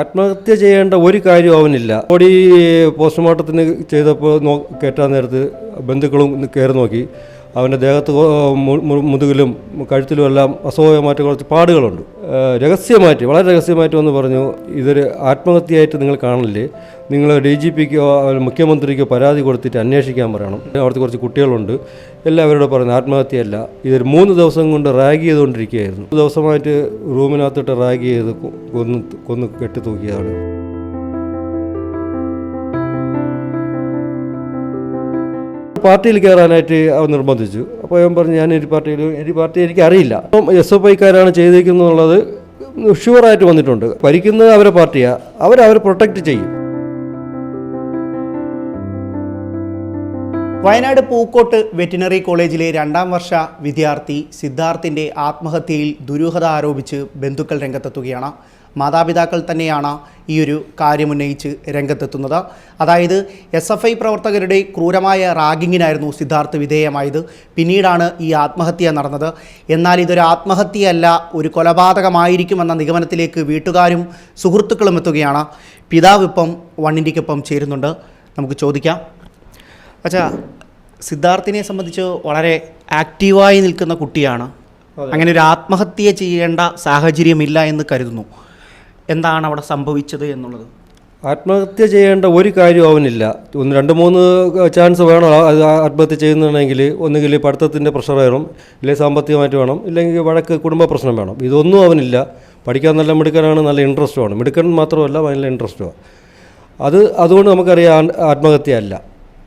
ആത്മഹത്യ ചെയ്യേണ്ട ഒരു കാര്യവും അവനില്ല. ബോഡി പോസ്റ്റ്മോർട്ടത്തിന് ചെയ്തപ്പോൾ നോ കയറ്റാൻ നേരത്ത് ബന്ധുക്കളും കയറി നോക്കി. അവന്റെ ദേഹത്ത് മുതുകിലും കഴുത്തിലും എല്ലാം അസ്വാഭാവികമായിട്ട് കുറച്ച് പാടുകളുണ്ട്. രഹസ്യമായിട്ട് വളരെ രഹസ്യമായിട്ട് വന്ന് പറഞ്ഞു ഇതൊരു ആത്മഹത്യയായിട്ട് നിങ്ങൾ കാണില്ലേ നിങ്ങൾ ഡി ജി പിക്കോ മുഖ്യമന്ത്രിക്കോ പരാതി കൊടുത്തിട്ട് അന്വേഷിക്കാൻ പറയണം. അവിടുത്തെ കുറച്ച് കുട്ടികളുണ്ട്. എല്ലാവരോടും പറയുന്നത് ആത്മഹത്യയല്ല. ഇതൊരു മൂന്ന് ദിവസം കൊണ്ട് റാഗ് ചെയ്തുകൊണ്ടിരിക്കുകയായിരുന്നു. ദിവസമായിട്ട് റൂമിനകത്തിട്ട് റാഗ് ചെയ്ത് കൊന്ന് കൊന്ന് കെട്ടി തൂക്കിയതാണ് പാർട്ടിയിൽ കയറാനായിട്ട് അവർ നിർബന്ധിച്ചു. അപ്പോൾ അവൻ പറഞ്ഞു ഞാൻ ഒരു പാർട്ടിയിൽ ഒരു പാർട്ടി എനിക്ക് അറിയില്ല അപ്പം എസ് എഫ് ഐക്കാരാണ് ചെയ്തിരിക്കുന്നത് ഷുവറായിട്ട് വന്നിട്ടുണ്ട്. ഭരിക്കുന്നത് അവരെ പാർട്ടിയാണ് അവരവരെ പ്രൊട്ടക്റ്റ് ചെയ്യും. വയനാട് പൂക്കോട്ട് വെറ്റിനറി കോളേജിലെ രണ്ടാം വർഷ വിദ്യാർത്ഥി സിദ്ധാർത്ഥിന്റെ ആത്മഹത്യയിൽ ദുരൂഹത ആരോപിച്ച് ബന്ധുക്കൾ രംഗത്തെത്തുകയാണ്. മാതാപിതാക്കൾ തന്നെയാണ് ഈ ഒരു കാര്യമുന്നയിച്ച് രംഗത്തെത്തുന്നത്. അതായത് എസ് എഫ് ഐ പ്രവർത്തകരുടെ ക്രൂരമായ റാഗിങ്ങിനായിരുന്നു സിദ്ധാർത്ഥ് വിധേയമായത്. പിന്നീടാണ് ഈ ആത്മഹത്യ നടന്നത്. എന്നാൽ ഇതൊരു ആത്മഹത്യയല്ല ഒരു കൊലപാതകമായിരിക്കുമെന്ന നിഗമനത്തിലേക്ക് വീട്ടുകാരും സുഹൃത്തുക്കളും എത്തുകയാണ്. പിതാവ് ഇപ്പം ചേരുന്നുണ്ട്. നമുക്ക് ചോദിക്കാം. അച്ഛാ സിദ്ധാർത്ഥിനെ സംബന്ധിച്ച് വളരെ ആക്റ്റീവായി നിൽക്കുന്ന കുട്ടിയാണ്. അങ്ങനെ ഒരു ആത്മഹത്യ ചെയ്യേണ്ട സാഹചര്യമില്ല എന്ന് കരുതുന്നു. എന്താണ് അവിടെ സംഭവിച്ചത് എന്നുള്ളത്? ആത്മഹത്യ ചെയ്യേണ്ട ഒരു കാര്യവും അവനില്ല. ഒന്ന് രണ്ട് മൂന്ന് ചാൻസ് വേണം അത് ആത്മഹത്യ ചെയ്യുന്നുണ്ടെങ്കിൽ ഒന്നുകിൽ പഠിത്തത്തിന്റെ പ്രഷർ വേണം ഇല്ലെങ്കിൽ സാമ്പത്തികമായിട്ട് വേണം ഇല്ലെങ്കിൽ വഴക്ക് കുടുംബ പ്രശ്നം വേണം. ഇതൊന്നും അവനില്ല. പഠിക്കാൻ നല്ല മിടുക്കനാണ് നല്ല ഇൻട്രസ്റ്റുമാണ് മിടുക്കൻ മാത്രമല്ല നല്ല ഇൻട്രസ്റ്റുമാണ് അത് അതുകൊണ്ട് നമുക്കറിയാം ആത്മഹത്യ ആത്മഹത്യയല്ല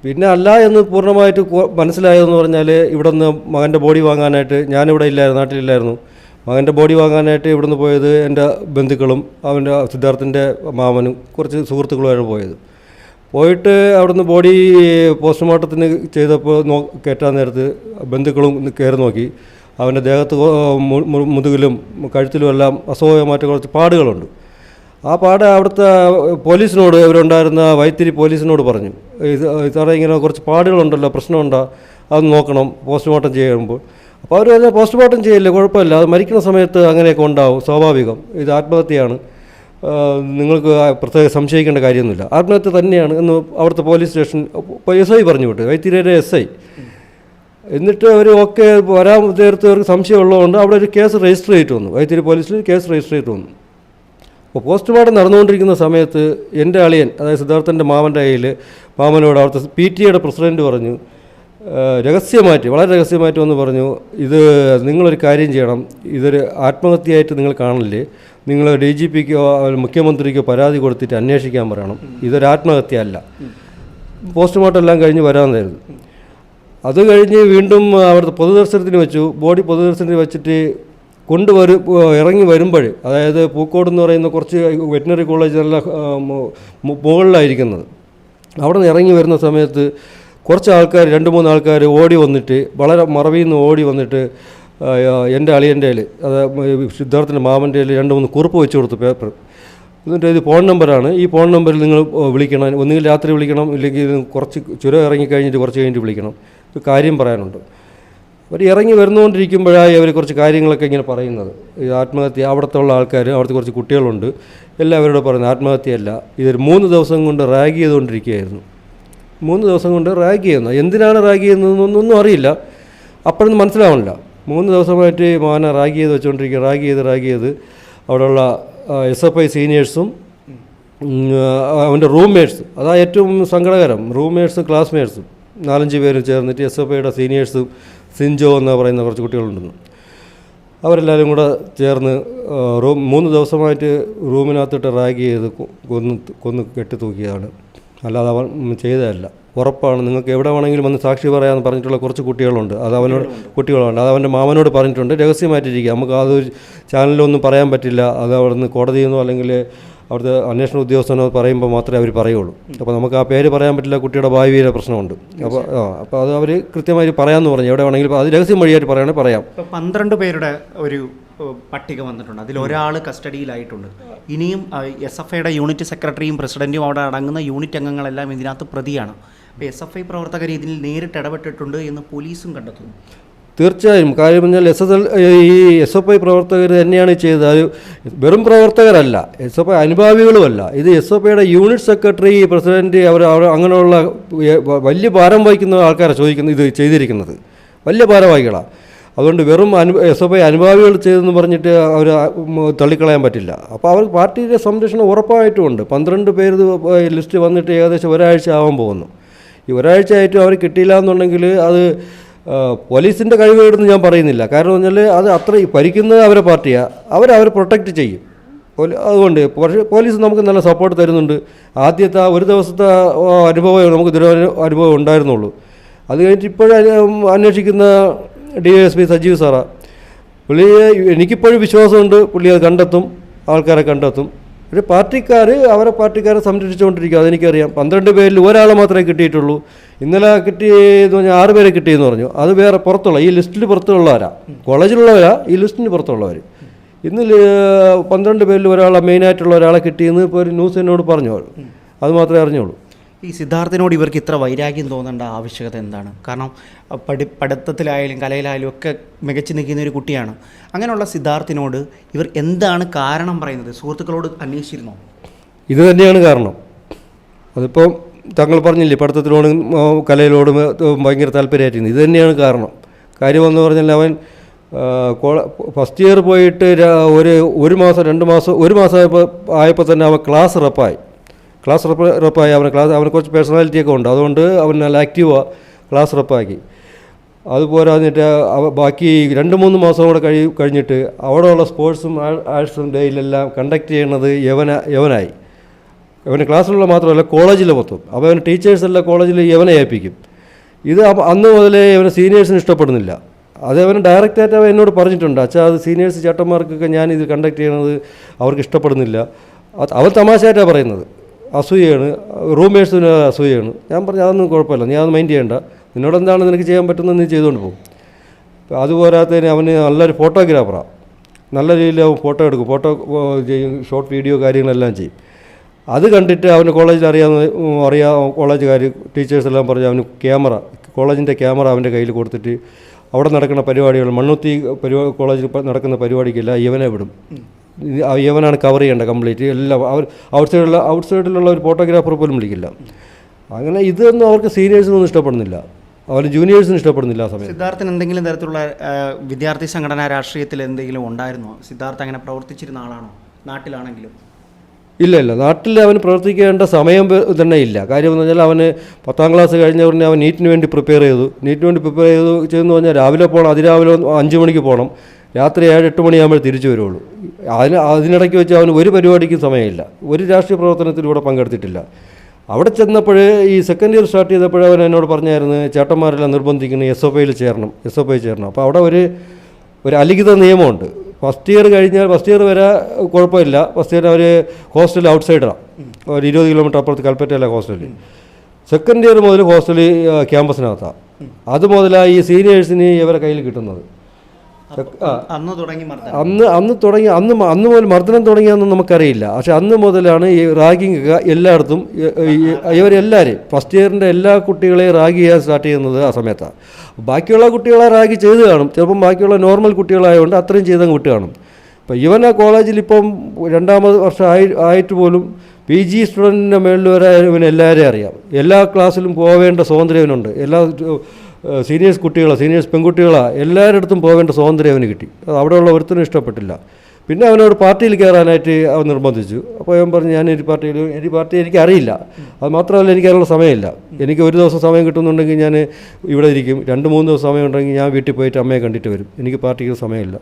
പിന്നെ അല്ല എന്ന് പൂർണമായിട്ട് മനസ്സിലായതെന്ന് പറഞ്ഞാൽ ഇവിടെ നിന്ന് മകന്റെ ബോഡി വാങ്ങാനായിട്ട് ഞാനിവിടെ ഇല്ലായിരുന്നു നാട്ടിലില്ലായിരുന്നു. മകന്റെ ബോഡി വാങ്ങാനായിട്ട് ഇവിടുന്ന് പോയത് എന്റെ ബന്ധുക്കളും അവന്റെ സിദ്ധാർത്ഥിന്റെ മാമനും കുറച്ച് സുഹൃത്തുക്കളുമായിരുന്നു പോയത്. പോയിട്ട് അവിടുന്ന് ബോഡി പോസ്റ്റ്മോർട്ടത്തിന് ചെയ്തപ്പോൾ നോ കയറ്റാൻ നേരത്ത് ബന്ധുക്കളും കയറി നോക്കി. അവന്റെ ദേഹത്ത് മുതുകിലും കഴുത്തിലും എല്ലാം അസ്വാഭാവികമായിട്ട് കുറച്ച് പാടുകളുണ്ട്. ആ പാട് അവിടുത്തെ പോലീസിനോട് ഇവരുണ്ടായിരുന്ന വൈത്തിരി പോലീസിനോട് പറഞ്ഞു. ഇത് ഇങ്ങനെ കുറച്ച് പാടുകളുണ്ടല്ലോ പ്രശ്നമുണ്ടോ അത് നോക്കണം പോസ്റ്റ്മോർട്ടം ചെയ്യുമ്പോൾ. അപ്പോൾ അവർ അതിനെ പോസ്റ്റ്മോർട്ടം ചെയ്യില്ല കുഴപ്പമില്ല. അത് മരിക്കുന്ന സമയത്ത് അങ്ങനെയൊക്കെ ഉണ്ടാവും സ്വാഭാവികം. ഇത് ആത്മഹത്യയാണ്. നിങ്ങൾക്ക് പ്രത്യേകം സംശയിക്കേണ്ട കാര്യമൊന്നുമില്ല. ആത്മഹത്യ തന്നെയാണ് എന്ന് അവിടുത്തെ പോലീസ് സ്റ്റേഷൻ എസ് ഐ പറഞ്ഞു വിട്ടു വൈത്തിരിയുടെ എസ് ഐ. എന്നിട്ട് അവർ ഓക്കെ വരാൻ നേരത്തെ അവർക്ക് സംശയമുള്ളതുകൊണ്ട് അവിടെ ഒരു കേസ് രജിസ്റ്റർ ചെയ്തിട്ട് വന്നു. വൈത്തിരി പോലീസിൽ കേസ് രജിസ്റ്റർ ചെയ്തിട്ട് വന്നു. അപ്പോൾ പോസ്റ്റ്മോർട്ടം നടന്നുകൊണ്ടിരിക്കുന്ന സമയത്ത് എന്റെ അളിയൻ അതായത് സിദ്ധാർത്ഥന്റെ മാമന്റെ കയ്യിൽ മാമനോട് അവിടുത്തെ പി ടി എയുടെ പ്രസിഡന്റ് പറഞ്ഞു രഹസ്യമായിട്ട് വളരെ രഹസ്യമായിട്ട് വന്ന് പറഞ്ഞു ഇത് നിങ്ങളൊരു കാര്യം ചെയ്യണം ഇതൊരു ആത്മഹത്യയായിട്ട് നിങ്ങൾ കാണില്ലേ നിങ്ങൾ ഡി ജി പിക്കോ മുഖ്യമന്ത്രിക്കോ പരാതി കൊടുത്തിട്ട് അന്വേഷിക്കാൻ പറയണം ഇതൊരു ആത്മഹത്യ അല്ല പോസ്റ്റ്മോർട്ടം എല്ലാം കഴിഞ്ഞ് വരാമെന്നായിരുന്നു. അത് കഴിഞ്ഞ് വീണ്ടും അവിടുത്തെ പൊതുദർശനത്തിന് വെച്ചു ബോഡി പൊതുദർശനത്തിന് വെച്ചിട്ട് കൊണ്ടുവരും ഇറങ്ങി വരുമ്പോൾ അതായത് പൂക്കോട് എന്ന് പറയുന്ന കുറച്ച് വെറ്റിനറി കോളേജിലുള്ള മുകളിലായിരിക്കുന്നത്. അവിടെ നിന്ന് ഇറങ്ങി വരുന്ന സമയത്ത് കുറച്ച് ആൾക്കാർ രണ്ട് മൂന്ന് ആൾക്കാർ ഓടി വന്നിട്ട് വളരെ മറവിൽ നിന്ന് ഓടി വന്നിട്ട് എന്റെ അളിയന്റെ അത് സിദ്ധാർത്ഥന്റെ മാമന്റെ രണ്ട് മൂന്ന് കുറിപ്പ് വെച്ച് കൊടുത്തു പേപ്പർ എന്നിട്ട് ഇത് ഫോൺ നമ്പറാണ്. ഈ ഫോൺ നമ്പറിൽ നിങ്ങൾ വിളിക്കണം. ഒന്നുകിൽ രാത്രി വിളിക്കണം ഇല്ലെങ്കിൽ കുറച്ച് ചുരം ഇറങ്ങി കഴിഞ്ഞിട്ട് കുറച്ച് കഴിഞ്ഞിട്ട് വിളിക്കണം. കാര്യം പറയാനുണ്ട്. അവർ ഇറങ്ങി വരുന്നുകൊണ്ടിരിക്കുമ്പോഴായി അവർ കുറച്ച് കാര്യങ്ങളൊക്കെ ഇങ്ങനെ പറയുന്നത്. ഈ ആത്മഹത്യ അവിടുത്തെ ഉള്ള ആൾക്കാർ അവിടുത്തെ കുറച്ച് കുട്ടികളുണ്ട്. എല്ലാവരോടും പറയുന്നത് ആത്മഹത്യയല്ല. ഇതൊരു മൂന്ന് ദിവസം കൊണ്ട് റാഗ് ചെയ്തുകൊണ്ടിരിക്കുകയായിരുന്നു മൂന്ന് ദിവസം കൊണ്ട് റാഗ് ചെയ്യുന്നത് എന്തിനാണ് റാഗ് ചെയ്യുന്നതെന്നൊന്നും അറിയില്ല. അപ്പോഴൊന്നും മനസ്സിലാവണില്ല മൂന്ന് ദിവസമായിട്ട് മോനെ റാഗ് ചെയ്ത് വെച്ചുകൊണ്ടിരിക്കുക റാഗ് ചെയ്ത് റാഗ് ചെയ്ത് അവിടെയുള്ള എസ് എഫ് ഐ സീനിയേഴ്സും അവന്റെ റൂംമേറ്റ്സ് അതാ ഏറ്റവും സങ്കടകരം. റൂംമേറ്റ്സും ക്ലാസ്മേറ്റ്സും. നാലഞ്ച് പേരും ചേർന്നിട്ട് എസ് എഫ് ഐയുടെ സീനിയേഴ്സും സിൻജോ എന്ന് പറയുന്ന കുറച്ച് കുട്ടികളുണ്ടെന്ന്. അവരെല്ലാവരും കൂടെ ചേർന്ന് റൂം മൂന്ന് ദിവസമായിട്ട് റൂമിനകത്തിട്ട് റാഗ് ചെയ്ത് കൊന്ന് കൊന്ന് കെട്ടി തൂക്കിയതാണ് അല്ലാതെ അവൻ ചെയ്തതല്ല. ഉറപ്പാണ് നിങ്ങൾക്ക് എവിടെ വേണമെങ്കിലും വന്ന് സാക്ഷി പറയാമെന്ന് പറഞ്ഞിട്ടുള്ള കുറച്ച് കുട്ടികളുണ്ട്. അത് അവനോട് കുട്ടികളുണ്ട്. അത് അവന്റെ മാമനോട് പറഞ്ഞിട്ടുണ്ട്. രഹസ്യമായിട്ടിരിക്കുക. നമുക്ക് അത് ചാനലിലൊന്നും പറയാൻ പറ്റില്ല. അത് അവിടുന്ന് കോടതിയിൽ നിന്നോ അല്ലെങ്കിൽ അവിടുത്തെ അന്വേഷണ ഉദ്യോഗസ്ഥനോ പറയുമ്പോൾ മാത്രമേ അവർ പറയുള്ളൂ. അപ്പോൾ നമുക്ക് ആ പേര് പറയാൻ പറ്റില്ല കുട്ടിയുടെ ഭാവിയിലെ പ്രശ്നമുണ്ട്. അപ്പോൾ ആ അപ്പോൾ അത് അവർ കൃത്യമായി പറയാമെന്ന് പറഞ്ഞു. എവിടെ വേണമെങ്കിലും അത് രഹസ്യം വഴിയായിട്ട് പറയുകയാണെങ്കിൽ പറയാം. പന്ത്രണ്ട് പേരുടെ ഒരു പട്ടിക വന്നിട്ടുണ്ട്. അതിൽ ഒരാൾ കസ്റ്റഡിയിലായിട്ടുണ്ട്. ഇനിയും എസ് എഫ് ഐയുടെ യൂണിറ്റ് സെക്രട്ടറിയും പ്രസിഡന്റും അവിടെ അടങ്ങുന്ന യൂണിറ്റ് അംഗങ്ങളെല്ലാം ഇതിനകത്ത് പ്രതിയാണ്. അപ്പോൾ എസ് എഫ് ഐ പ്രവർത്തകർ ഇതിൽ നേരിട്ട് ഇടപെട്ടിട്ടുണ്ട് എന്ന് പോലീസും കണ്ടെത്തുന്നു. തീർച്ചയായും. കാര്യം പറഞ്ഞാൽ എസ് എസ് എൽ ഈ എസ് എഫ് ഐ പ്രവർത്തകർ തന്നെയാണ് ചെയ്തത്. അത് വെറും പ്രവർത്തകരല്ല. എസ് എഫ് ഐ അനുഭാവികളുമല്ല. ഇത് എസ് എഫ് ഐയുടെ യൂണിറ്റ് സെക്രട്ടറി പ്രസിഡന്റ് അവർ അങ്ങനെയുള്ള വലിയ ഭാരം വഹിക്കുന്ന ആൾക്കാരെ ചോദിക്കുന്നത് ഇത് ചെയ്തിരിക്കുന്നത്. വലിയ ഭാരവാഹികളാണ് അതുകൊണ്ട് വെറും അനു എസ് എഫ് ഐ അനുഭാവികൾ ചെയ്തെന്ന് പറഞ്ഞിട്ട് അവർ തള്ളിക്കളയാൻ പറ്റില്ല. അപ്പോൾ അവർ പാർട്ടിയുടെ സംരക്ഷണം ഉറപ്പായിട്ടുമുണ്ട്. പന്ത്രണ്ട് പേര് ലിസ്റ്റ് വന്നിട്ട് ഏകദേശം ഒരാഴ്ച ആവാൻ പോകുന്നു. ഈ ഒരാഴ്ച ആയിട്ടും അവർ കിട്ടിയില്ല എന്നുണ്ടെങ്കിൽ അത് പോലീസിന്റെ കഴിവേടെന്ന് ഞാൻ പറയുന്നില്ല. കാരണം പറഞ്ഞാൽ അത് അത്ര ഭരിക്കുന്നത് അവരെ പാർട്ടിയാണ് അവർ അവരെ പ്രൊട്ടക്റ്റ് ചെയ്യും. അതുകൊണ്ട് പക്ഷേ പോലീസ് നമുക്ക് നല്ല സപ്പോർട്ട് തരുന്നുണ്ട്. ആദ്യത്തെ ഒരു ദിവസത്തെ അനുഭവമേ നമുക്ക് ദുരനുഭവം അനുഭവം ഉണ്ടായിരുന്നുള്ളൂ. അത് കഴിഞ്ഞിട്ട് ഇപ്പോഴും അന്വേഷിക്കുന്ന ഡി എസ് പി സജീവ് സാറാ. പുള്ളിയെ എനിക്കിപ്പോഴും വിശ്വാസമുണ്ട്. പുള്ളി അത് കണ്ടെത്തും. ആൾക്കാരെ കണ്ടെത്തും. ഒരു പാർട്ടിക്കാർ അവരെ പാർട്ടിക്കാരെ സംരക്ഷിച്ചുകൊണ്ടിരിക്കുക അതെനിക്കറിയാം. പന്ത്രണ്ട് പേരിൽ ഒരാളെ മാത്രമേ കിട്ടിയിട്ടുള്ളൂ. ഇന്നലെ കിട്ടിയെന്ന് പറഞ്ഞാൽ ആറ് പേരെ കിട്ടിയെന്ന് പറഞ്ഞു. അത് വേറെ പുറത്തുള്ള ഈ ലിസ്റ്റിൽ പുറത്തുള്ളവരാ. കോളേജിലുള്ളവരാ ഈ ലിസ്റ്റിന് പുറത്തുള്ളവർ ഇന്ന് പന്ത്രണ്ട് പേരിൽ ഒരാളെ മെയിനായിട്ടുള്ള ഒരാളെ കിട്ടിയെന്ന് ഇപ്പോൾ ഒരു ന്യൂസ് എന്നോട് പറഞ്ഞു അത് മാത്രമേ അറിഞ്ഞുള്ളൂ. ഈ സിദ്ധാർത്ഥിനോട് ഇവർക്ക് ഇത്ര വൈരാഗ്യം തോന്നേണ്ട ആവശ്യകത എന്താണ്? കാരണം പഠി പഠിത്തത്തിലായാലും കലയിലായാലും ഒക്കെ മികച്ചു നിൽക്കുന്ന ഒരു കുട്ടിയാണ്. അങ്ങനെയുള്ള സിദ്ധാർത്ഥിനോട് ഇവർ എന്താണ് കാരണം പറയുന്നത്? സുഹൃത്തുക്കളോട് അന്വേഷിച്ചിരുന്നോ? ഇത് തന്നെയാണ് കാരണം. അതിപ്പോൾ താങ്കൾ പറഞ്ഞില്ലേ പഠിത്തത്തിനോടും കലയിലോടും ഭയങ്കര താല്പര്യമായിട്ടിരുന്നു. ഇത് തന്നെയാണ് കാരണം. കാര്യമെന്ന് പറഞ്ഞാൽ അവൻ ഫസ്റ്റ് ഇയർ പോയിട്ട് ഒരു ഒരു മാസം രണ്ട് മാസം ഒരു മാസം ആയപ്പോൾ ആയപ്പോൾ തന്നെ അവൻ ക്ലാസ് റപ്പായി ക്ലാസ് റപ്പ് റപ്പായി അവന് ക്ലാസ് അവന് കുറച്ച് പേഴ്സണാലിറ്റിയൊക്കെ ഉണ്ട്. അതുകൊണ്ട് അവൻ നല്ല ആക്റ്റീവാണ് ക്ലാസ് റപ്പാക്കി അതുപോലെ എന്നിട്ട് ബാക്കി രണ്ട് മൂന്ന് മാസം കൂടെ കഴി കഴിഞ്ഞിട്ട് അവിടെയുള്ള സ്പോർട്സും ആർട്സും ഡേയിലെല്ലാം കണ്ടക്ട് ചെയ്യുന്നത് യവന യവനായി. അവന് ക്ലാസ്സിലുള്ള മാത്രമല്ല കോളേജിൽ മൊത്തം. അപ്പോൾ അവന് ടീച്ചേഴ്സെല്ലാം കോളേജിൽ യവനെ ഏൽപ്പിക്കും. ഇത് അന്ന് മുതലേ ഇവന് സീനിയേഴ്സിന് ഇഷ്ടപ്പെടുന്നില്ല. അത് അവൻ ഡയറക്റ്റായിട്ട് അവൻ എന്നോട് പറഞ്ഞിട്ടുണ്ട്. അച്ഛാ അത് സീനിയേഴ്സ് ചേട്ടന്മാർക്കൊക്കെ ഞാൻ ഇത് കണ്ടക്ട് ചെയ്യുന്നത് അവർക്ക് ഇഷ്ടപ്പെടുന്നില്ല. അവൻ തമാശയായിട്ടാണ് പറയുന്നത്. അസൂയയാണ് റൂംമേഴ്സിന് അസൂയാണ് ഞാൻ പറഞ്ഞു അതൊന്നും കുഴപ്പമില്ല നീ അത് മൈൻഡ് ചെയ്യേണ്ട. നിന്നോട് എന്താണ് നിനക്ക് ചെയ്യാൻ പറ്റുന്നത്? നീ ചെയ്തുകൊണ്ട് പോകും അതുപോരാത്തതിന് അവന് നല്ലൊരു ഫോട്ടോഗ്രാഫറാണ് നല്ല രീതിയിൽ അവൻ ഫോട്ടോ എടുക്കും. ഫോട്ടോ ചെയ്യും ഷോർട്ട് വീഡിയോ കാര്യങ്ങളെല്ലാം ചെയ്യും. അത് കണ്ടിട്ട് അവന് കോളേജിൽ അറിയാവുന്ന അറിയാം കോളേജുകാർ ടീച്ചേഴ്സ് എല്ലാം പറഞ്ഞു അവന് ക്യാമറ കോളേജിന്റെ ക്യാമറ അവന്റെ കയ്യിൽ കൊടുത്തിട്ട് അവിടെ നടക്കുന്ന പരിപാടികൾ മണ്ണുത്തി പരിപാടി കോളേജിൽ നടക്കുന്ന പരിപാടിക്കെല്ലാം ഇവനെ വിടും. ആ കവർ ചെയ്യേണ്ടത് കംപ്ലീറ്റ് എല്ലാം അവർ ഔട്ട് സൈഡിലുള്ള ഔട്ട് സൈഡിലുള്ള ഒരു ഫോട്ടോഗ്രാഫർ പോലും വിളിക്കില്ല. അങ്ങനെ ഇതൊന്നും അവർക്ക് സീനിയേഴ്സിനൊന്നും ഇഷ്ടപ്പെടുന്നില്ല. അവർ ജൂനിയേഴ്സിന് ഇഷ്ടപ്പെടുന്നില്ല ആ സമയത്ത്. സിദ്ധാർത്ഥിന് എന്തെങ്കിലും തരത്തിലുള്ള വിദ്യാർത്ഥി സംഘടനാ രാഷ്ട്രീയത്തിൽ എന്തെങ്കിലും ഉണ്ടായിരുന്നോ? സിദ്ധാർത്ഥ അങ്ങനെ പ്രവർത്തിച്ചിരുന്ന ആളാണോ? നാട്ടിലാണെങ്കിലും. ഇല്ല ഇല്ല. നാട്ടിൽ അവന് പ്രവർത്തിക്കേണ്ട സമയം തന്നെ ഇല്ല. കാര്യം എന്ന് പറഞ്ഞാൽ അവന് പത്താം ക്ലാസ് കഴിഞ്ഞ ഉടനെ അവൻ നീറ്റിന് വേണ്ടി പ്രിപ്പയർ ചെയ്തു. നീറ്റിന് വേണ്ടി പ്രിപ്പയർ ചെയ്തു ചെയ്തെന്ന് പറഞ്ഞാൽ രാവിലെ പോകണം അതിരാവിലെ അഞ്ച് മണിക്ക് പോകണം രാത്രി ഏഴ് എട്ട് മണിയാകുമ്പോൾ തിരിച്ചു വരുള്ളൂ അതിന് അതിനിടയ്ക്ക് വെച്ച് അവന് ഒരു പരിപാടിക്കും സമയമില്ല. ഒരു രാഷ്ട്രീയ പ്രവർത്തനത്തിലൂടെ പങ്കെടുത്തിട്ടില്ല. അവിടെ ചെന്നപ്പോൾ ഈ സെക്കൻഡ് ഇയർ സ്റ്റാർട്ട് ചെയ്തപ്പോൾ അവൻ എന്നോട് പറഞ്ഞായിരുന്നു ചേട്ടന്മാരെല്ലാം നിർബന്ധിക്കുന്നു എസ് എഫ് ഐയിൽ ചേരണം എസ് എഫ് ഐ ചേരണം. അപ്പോൾ അവിടെ ഒരു ഒരു അലിഖിത നിയമമുണ്ട്. ഫസ്റ്റ് ഇയർ കഴിഞ്ഞാൽ ഫസ്റ്റ് ഇയർ വരെ കുഴപ്പമില്ല. ഫസ്റ്റ് ഇയർ അവർ ഹോസ്റ്റൽ ഔട്ട്സൈഡറാണ് ഒരു ഇരുപത് കിലോമീറ്റർ അപ്പുറത്ത് കൽപ്പറ്റയിലെ ഹോസ്റ്റലിൽ സെക്കൻഡ് ഇയർ മുതൽ ഹോസ്റ്റൽ ക്യാമ്പസിനകത്താണ് അത് മുതലാണ് ഈ സീനിയേഴ്സിന് ഇവരെ കയ്യിൽ കിട്ടുന്നത്. അന്ന് തുടങ്ങി അന്ന് അന്ന് തുടങ്ങി അന്ന് അന്ന് മുതൽ മർദ്ദനം തുടങ്ങിയെന്ന് നമുക്കറിയില്ല. പക്ഷെ അന്ന് മുതലാണ് ഈ റാഗിങ് എല്ലായിടത്തും ഇവരെല്ലാവരെയും ഫസ്റ്റ് ഇയറിന്റെ എല്ലാ കുട്ടികളെയും റാഗ് ചെയ്യാൻ സ്റ്റാർട്ട് ചെയ്യുന്നത് ആ സമയത്താണ് ബാക്കിയുള്ള കുട്ടികളെ റാഗ് ചെയ്ത് കാണും. ചിലപ്പം ബാക്കിയുള്ള നോർമൽ കുട്ടികളായതുകൊണ്ട് അത്രയും ചെയ്തങ്ങ് വിട്ട് കാണും. ഇപ്പം ഇവൻ ആ കോളേജിൽ ഇപ്പം രണ്ടാമത് വർഷം ആയി ആയിട്ട് പോലും പി ജി സ്റ്റുഡന്റിന്റെ മേളിൽ വരെ ഇവൻ എല്ലാവരെയും അറിയാം. എല്ലാ ക്ലാസ്സിലും പോവേണ്ട സ്വാതന്ത്ര്യം ഇവനുണ്ട്. എല്ലാ സീനിയേഴ്സ് കുട്ടികളെ സീനിയേഴ്സ് പെൺകുട്ടികളെ എല്ലാവരുടെ അടുത്തും പോകേണ്ട സ്വാതന്ത്ര്യം അവന് കിട്ടി. അത് അവിടെയുള്ള ഒരുത്തനും ഇഷ്ടപ്പെട്ടില്ല. പിന്നെ അവനോട് പാർട്ടിയിൽ കയറാനായിട്ട് അവൻ നിർബന്ധിച്ചു. അപ്പോൾ അവൻ പറഞ്ഞു ഞാൻ ഈ പാർട്ടിയിൽ എനിക്ക് പാർട്ടി എനിക്ക് അറിയില്ല. അത് മാത്രമല്ല എനിക്ക് അതിനുള്ള സമയമില്ല. എനിക്ക് ഒരു ദിവസം സമയം കിട്ടുന്നുണ്ടെങ്കിൽ ഞാൻ ഇവിടെ ഇരിക്കും. രണ്ട് മൂന്ന് ദിവസം സമയം ഉണ്ടെങ്കിൽ ഞാൻ വീട്ടിൽ പോയിട്ട് അമ്മയെ കണ്ടിട്ട് വരും. എനിക്ക് പാർട്ടിക്ക് സമയമില്ല.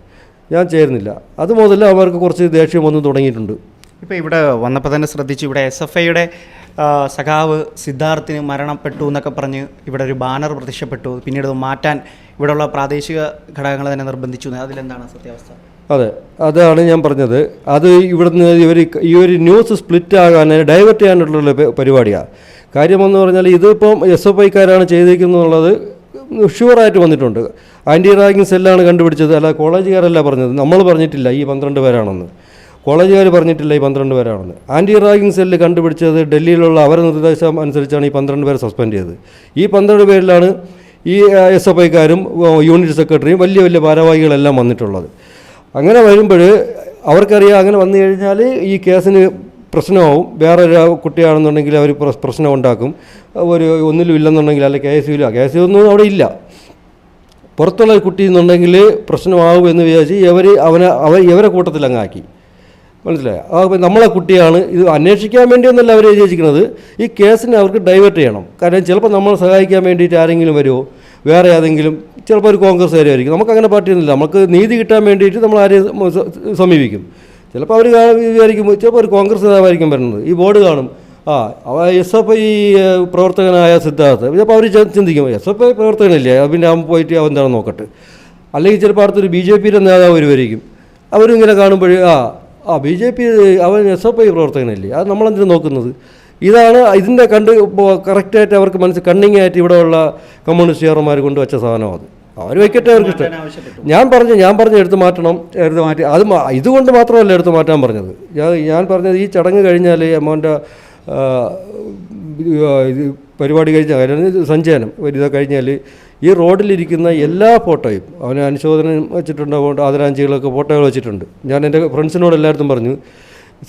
ഞാൻ ചേരുന്നില്ല. അത് മുതൽ അവർക്ക് കുറച്ച് ദേഷ്യം വന്ന് തുടങ്ങിയിട്ടുണ്ട്. ഇപ്പോൾ ഇവിടെ വന്നപ്പോൾ തന്നെ ശ്രദ്ധിച്ചു. ഇവിടെ എസ് എഫ് ഐയുടെ സഖാവ് സിദ്ധാർത്ഥിന് മരണപ്പെട്ടു എന്നൊക്കെ പറഞ്ഞ് ഇവിടെ ഒരു ബാനർ പ്രത്യക്ഷപ്പെട്ടു. പിന്നീട് മാറ്റാൻ ഇവിടെയുള്ള പ്രാദേശിക ഘടകങ്ങൾ തന്നെ നിർബന്ധിച്ചു. അതിലെന്താണ് സത്യാവസ്ഥ? അതെ അതാണ് ഞാൻ പറഞ്ഞത്. അത് ഇവിടുന്ന് ഇവർ ഈ ഒരു ന്യൂസ് സ്പ്ലിറ്റ് ആകാൻ ഡൈവേർട്ട് ചെയ്യാനുള്ള പരിപാടിയാണ് കാര്യമെന്ന് പറഞ്ഞാൽ ഇതിപ്പം എസ് എഫ് ഐക്കാരാണ് ചെയ്തിരിക്കുന്നത് ഷുവറായിട്ട് വന്നിട്ടുണ്ട്. ആന്റി റാഗിങ് സെല്ലാണ് കണ്ടുപിടിച്ചത്. അല്ല കോളേജുകാരല്ല പറഞ്ഞത്. നമ്മൾ പറഞ്ഞിട്ടില്ല ഈ പന്ത്രണ്ട് പേരാണെന്ന്. കോളേജുകാർ പറഞ്ഞിട്ടില്ല ഈ പന്ത്രണ്ട് പേരാണെന്ന്. ആന്റി റാഗിങ് സെല്ല് കണ്ടുപിടിച്ചത് ഡൽഹിയിലുള്ള അവരുടെ നിർദ്ദേശം അനുസരിച്ചാണ് ഈ പന്ത്രണ്ട് പേരെ സസ്പെൻഡ് ചെയ്തത്. ഈ പന്ത്രണ്ട് പേരിലാണ് ഈ എസ് എഫ് ഐക്കാരും യൂണിറ്റ് സെക്രട്ടറിയും വലിയ വലിയ ഭാരവാഹികളെല്ലാം വന്നിട്ടുള്ളത്. അങ്ങനെ വരുമ്പോൾ അവർക്കറിയാം അങ്ങനെ വന്നു കഴിഞ്ഞാൽ ഈ കേസിന് പ്രശ്നമാവും. വേറൊരു കുട്ടിയാണെന്നുണ്ടെങ്കിൽ അവർ പ്ര- പ്രശ്നം ഉണ്ടാക്കും ഒരു ഒന്നിലും ഇല്ലെന്നുണ്ടെങ്കിൽ അല്ലെങ്കിൽ കെ എസ് യുയില്ല കെ എസ് യു ഒന്നും അവിടെ ഇല്ല. പുറത്തുള്ള കുട്ടി എന്നുണ്ടെങ്കിൽ പ്രശ്നമാകും എന്ന് വിചാരിച്ച് ഇവർ അവനെ അവർ ഇവരെ കൂട്ടത്തിൽ അങ്ങാക്കി മനസ്സിലായോ? ആ നമ്മളെ കുട്ടിയാണ്. ഇത് അന്വേഷിക്കാൻ വേണ്ടിയൊന്നല്ല അവർ വിചാരിക്കുന്നത് ഈ കേസിനെ അവർക്ക് ഡൈവേർട്ട് ചെയ്യണം. കാരണം ചിലപ്പോൾ നമ്മളെ സഹായിക്കാൻ വേണ്ടിയിട്ട് ആരെങ്കിലും വരുമോ വേറെ ഏതെങ്കിലും ചിലപ്പോൾ ഒരു കോൺഗ്രസ് കാര്യമായിരിക്കും നമുക്ക് അങ്ങനെ പാർട്ടിയൊന്നുമില്ല നമുക്ക് നീതി കിട്ടാൻ വേണ്ടിയിട്ട് നമ്മൾ ആരെയും സമീപിക്കും. ചിലപ്പോൾ അവർ വിചാരിക്കും ചിലപ്പോൾ ഒരു കോൺഗ്രസ് നേതാവായിരിക്കും വരുന്നത്. ഈ ബോർഡ് കാണും. ആ എസ് എഫ് ഐ പ്രവർത്തകനായ സിദ്ധാർത്ഥ്. ചിലപ്പോൾ അവർ ചിന്തിക്കും എസ് എഫ് ഐ പ്രവർത്തകനല്ലേ. പിന്നെ അവൻ പോയിട്ട് അവൻ എന്താണെന്ന് നോക്കട്ടെ. അല്ലെങ്കിൽ ചിലപ്പോൾ അടുത്തൊരു ബി ജെ പിയുടെ നേതാവ് വരുമായിരിക്കും അവരിങ്ങനെ കാണുമ്പോഴേ ആ ആ ബി ജെ പി അവൻ എസ് എഫ് ഐ പ്രവർത്തകനല്ലേ? അത് നമ്മളെന്തിനു നോക്കുന്നത്? ഇതാണ് ഇതിന്റെ കണ്ട് കറക്റ്റായിട്ട് അവർക്ക് മനസ്സിൽ കണ്ണിങ് ആയിട്ട് ഇവിടെയുള്ള കൊണ്ട് കൊണ്ടുവച്ച സാധനം അത്. അവർ വയ്ക്കട്ടെ അവർക്ക് ഇഷ്ടം. ഞാൻ പറഞ്ഞു ഞാൻ പറഞ്ഞു എടുത്തു മാറ്റണം. എടുത്ത് മാറ്റി. അത് ഇതുകൊണ്ട് മാത്രമല്ല എടുത്തു മാറ്റാൻ പറഞ്ഞത്. ഞാൻ ഞാൻ പറഞ്ഞത് ഈ ചടങ്ങ് കഴിഞ്ഞാൽ മോന്റെ ഇത് പരിപാടി കഴിഞ്ഞ സഞ്ചയനം. ഒരു ഇത് കഴിഞ്ഞാൽ ഈ റോഡിലിരിക്കുന്ന എല്ലാ ഫോട്ടോയും അവന് അനുശോചനം വെച്ചിട്ടുണ്ട് അതുകൊണ്ട് ആദരാഞ്ജലികളൊക്കെ ഫോട്ടോകൾ വെച്ചിട്ടുണ്ട്. ഞാൻ എന്റെ ഫ്രണ്ട്സിനോട് എല്ലായിടത്തും പറഞ്ഞു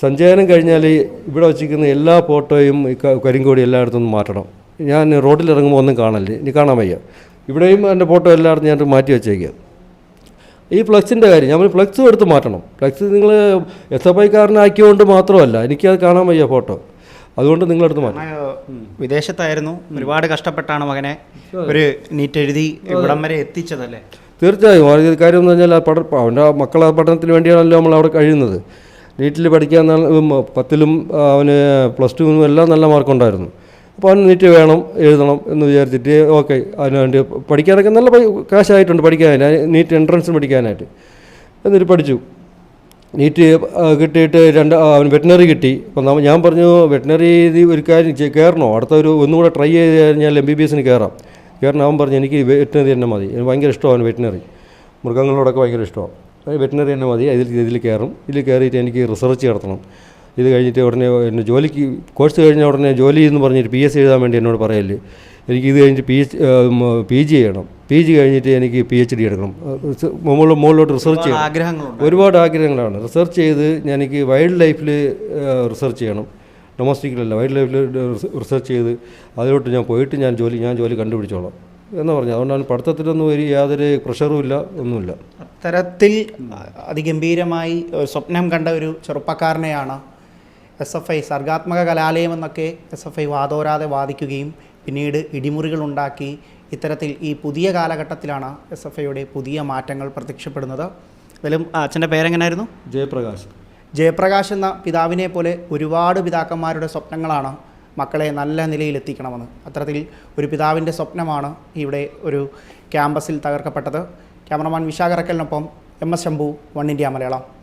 സഞ്ചയനം കഴിഞ്ഞാൽ ഇവിടെ വെച്ചിരിക്കുന്ന എല്ലാ ഫോട്ടോയും ഈ കരിങ്കോടി എല്ലായിടത്തും നിന്ന് മാറ്റണം. ഞാൻ റോഡിൽ ഇറങ്ങുമ്പോൾ ഒന്നും കാണല്ലേ ഇനി കാണാൻ വയ്യ. ഇവിടെയും എന്റെ ഫോട്ടോ എല്ലായിടത്തും ഞാൻ മാറ്റി വെച്ചേക്കുക ഈ ഫ്ലക്സിന്റെ കാര്യം ഞാൻ ഫ്ലക്സും എടുത്ത് മാറ്റണം. ഫ്ലക്സ് നിങ്ങൾ എസ് എഫ് ഐക്കാരനാക്കിയതുകൊണ്ട് മാത്രമല്ല എനിക്കത് കാണാൻ വയ്യ ഫോട്ടോ. അതുകൊണ്ട് നിങ്ങളെടുത്ത് മാറ്റണം വിദേശത്തായിരുന്നു. ഒരുപാട് കഷ്ടപ്പെട്ടാണ് മകനെ. ഒരു നീറ്റ് എഴുതി ഇവിടം വരെ എത്തിച്ചതല്ലേ? തീർച്ചയായും. കാര്യം എന്ന് പറഞ്ഞാൽ പഠ അവന്റെ മക്കളെ പഠനത്തിന് വേണ്ടിയാണല്ലോ നമ്മൾ അവിടെ കഴിയുന്നത്. നീറ്റിൽ പഠിക്കാൻ പത്തിലും അവന് പ്ലസ് ടുവിനും എല്ലാം നല്ല മാർക്കുണ്ടായിരുന്നു. അപ്പോൾ അവന് നീറ്റ് വേണം എഴുതണം എന്ന് വിചാരിച്ചിട്ട് ഓക്കെ അതിന് വേണ്ടി പഠിക്കാനൊക്കെ നല്ല കാശായിട്ടുണ്ട് പഠിക്കാനായിട്ട്. നീറ്റ് എൻട്രൻസ് പഠിക്കാനായിട്ട്. എന്നിട്ട് പഠിച്ചു. നീറ്റ് കിട്ടിയിട്ട് രണ്ട് അവൻ വെറ്റിനറി കിട്ടി. അപ്പം ഞാൻ പറഞ്ഞു വെറ്റിനറി ഇത് ഒരു കാര്യം കയറണോ അടുത്ത ഒരു ഒന്നുകൂടെ ട്രൈ ചെയ്ത് കഴിഞ്ഞാൽ എം ബി ബി എസിന് കയറാം കയറണം അവൻ പറഞ്ഞു എനിക്ക് വെറ്റിനറി തന്നെ മതി. എനിക്ക് ഭയങ്കര ഇഷ്ടമാണ് വെറ്റിനറി മൃഗങ്ങളോടൊക്കെ ഭയങ്കര ഇഷ്ടമാണ് വെറ്റിനറി തന്നെ മതി. ഇതിൽ ഇതിൽ കയറും ഇതിൽ കയറിയിട്ട് എനിക്ക് റിസർച്ച് നടത്തണം. ഇത് കഴിഞ്ഞിട്ട് ഉടനെ ജോലിക്ക് കോഴ്സ് കഴിഞ്ഞ ഉടനെ ജോലി എന്ന് പറഞ്ഞിട്ട് പി എസ് എഴുതാൻ വേണ്ടി എന്നോട് പറയല്ലേ എനിക്ക് ഇത് കഴിഞ്ഞ് പി എച്ച് പി ജി ചെയ്യണം. പി ജി കഴിഞ്ഞിട്ട് എനിക്ക് പി എച്ച് ഡി എടുക്കണം. മുകളിൽ മുകളിലോട്ട് റിസർച്ച് ചെയ്യണം. ആഗ്രഹങ്ങളുണ്ട്. ഒരുപാട് ആഗ്രഹങ്ങളാണ്. റിസർച്ച് ചെയ്ത് ഞാൻ എനിക്ക് വൈൽഡ് ലൈഫിൽ റിസർച്ച് ചെയ്യണം. ഡൊമസ്റ്റിക്കിലല്ല വൈൽഡ് ലൈഫിൽ റിസർച്ച് ചെയ്ത് അതിലോട്ട് ഞാൻ പോയിട്ട് ഞാൻ ജോലി ഞാൻ ജോലി കണ്ടുപിടിച്ചോളാം എന്ന് പറഞ്ഞു. അതുകൊണ്ടാണ് പഠിത്തത്തിലൊന്നും ഒരു യാതൊരു പ്രഷറും ഇല്ല ഒന്നുമില്ല. അത്തരത്തിൽ അതിഗംഭീരമായി സ്വപ്നം കണ്ട ഒരു ചെറുപ്പക്കാരനെയാണ് എസ് എഫ് ഐ സർഗാത്മക കലാലയം എന്നൊക്കെ എസ് എഫ് ഐ വാദോരാതെ വാദിക്കുകയും പിന്നീട് ഇടിമുറികൾ ഉണ്ടാക്കി ഇത്തരത്തിൽ ഈ പുതിയ കാലഘട്ടത്തിലാണ് എസ് എഫ് ഐയുടെ പുതിയ മാറ്റങ്ങൾ പ്രത്യക്ഷപ്പെടുന്നത്. അതിലും അച്ഛന്റെ പേരെങ്ങനായിരുന്നു? ജയപ്രകാശ്. ജയപ്രകാശ് എന്ന പിതാവിനെ പോലെ ഒരുപാട് പിതാക്കന്മാരുടെ സ്വപ്നങ്ങളാണ് മക്കളെ നല്ല നിലയിൽ എത്തിക്കണമെന്ന് അത്തരത്തിൽ ഒരു പിതാവിന്റെ സ്വപ്നമാണ് ഇവിടെ ഒരു ക്യാമ്പസിൽ തകർക്കപ്പെട്ടത്. Cameraman വിശാഖറക്കലിനൊപ്പം M S Shambhu one India Malayalam.